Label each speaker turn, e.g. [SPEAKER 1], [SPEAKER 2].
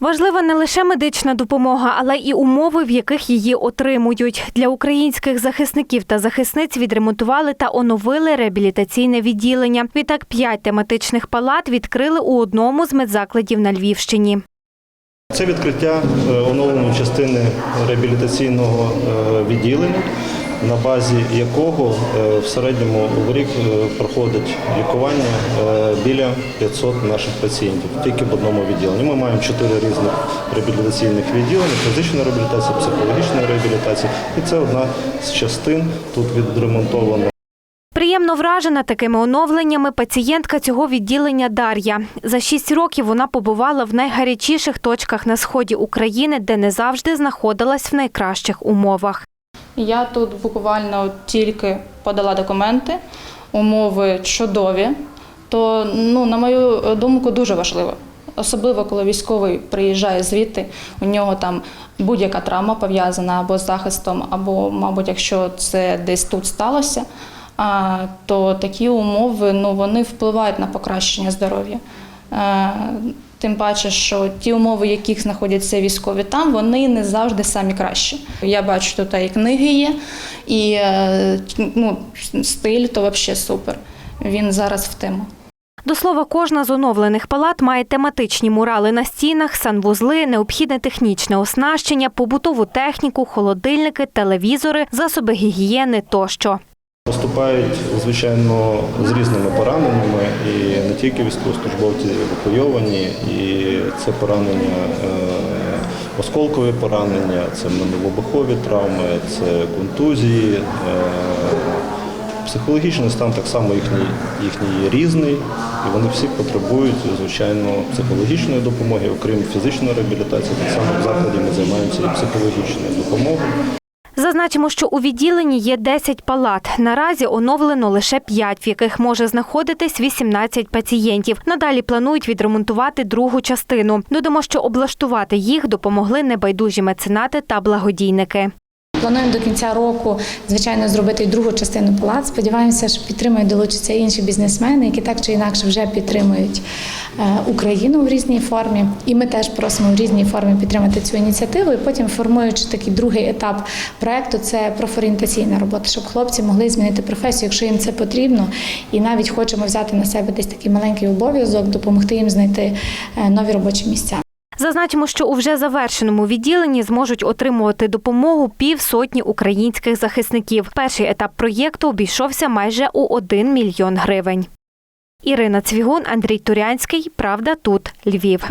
[SPEAKER 1] Важлива не лише медична допомога, але й умови, в яких її отримують. Для українських захисників та захисниць відремонтували та оновили реабілітаційне відділення. Відтак п'ять тематичних палат відкрили у одному з медзакладів на Львівщині.
[SPEAKER 2] Це відкриття е, оновленої частини реабілітаційного е, відділення, на базі якого е, в середньому в рік е, проходить лікування е, біля 500 наших пацієнтів тільки в одному відділенні. Ми маємо чотири різних реабілітаційних відділення: фізична реабілітація, психологічна реабілітація, і це одна з частин тут відремонтована.
[SPEAKER 1] Приємно вражена такими оновленнями пацієнтка цього відділення Дар'я. За шість років вона побувала в найгарячіших точках на сході України, де не завжди знаходилась в найкращих умовах.
[SPEAKER 3] Я тут буквально тільки подала документи, умови чудові. То, ну, на мою думку, дуже важливо. Особливо, коли військовий приїжджає звідти, у нього там будь-яка травма пов'язана або з захистом, або, мабуть, якщо це десь тут сталося, то такі умови ну, вони впливають на покращення здоров'я. Е, Тим паче, що ті умови, в яких знаходяться військові там, вони не завжди самі кращі. Я бачу, тут і книги є, і е, ну, стиль то взагалі супер. Він зараз в тему.
[SPEAKER 1] До слова, кожна з оновлених палат має тематичні мурали на стінах, санвузли, необхідне технічне оснащення, побутову техніку, холодильники, телевізори, засоби гігієни тощо.
[SPEAKER 2] Поступають, звичайно, з різними пораненнями, і тільки військовослужбовці евакуйовані, і це поранення, е, осколкові поранення, це минулобухові травми, це контузії. е, Психологічний стан так само їхній, їхній є різний, і вони всі потребують, звичайно, психологічної допомоги, окрім фізичної реабілітації. Так само в закладі ми займаємося і психологічною допомогою.
[SPEAKER 1] Зазначимо, що у відділенні є 10 палат. Наразі оновлено лише 5, в яких може знаходитись 18 пацієнтів. Надалі планують відремонтувати другу частину. Додамо, що облаштувати їх допомогли небайдужі меценати та благодійники.
[SPEAKER 4] Плануємо до кінця року, звичайно, зробити і другу частину палат. Сподіваємося, що підтримують, долучаться інші бізнесмени, які так чи інакше вже підтримують е, Україну в різній формі. І ми теж просимо в різній формі підтримати цю ініціативу. І потім, формуючи такий другий етап проекту, це профорієнтаційна робота, щоб хлопці могли змінити професію, якщо їм це потрібно. І навіть хочемо взяти на себе десь такий маленький обов'язок, допомогти їм знайти е, нові робочі місця.
[SPEAKER 1] Зазначимо, що у вже завершеному відділенні зможуть отримувати допомогу півсотні українських захисників. Перший етап проєкту обійшовся майже у 1 мільйон гривень. Ірина Цвігун, Андрій Турянський. Правда тут Львів.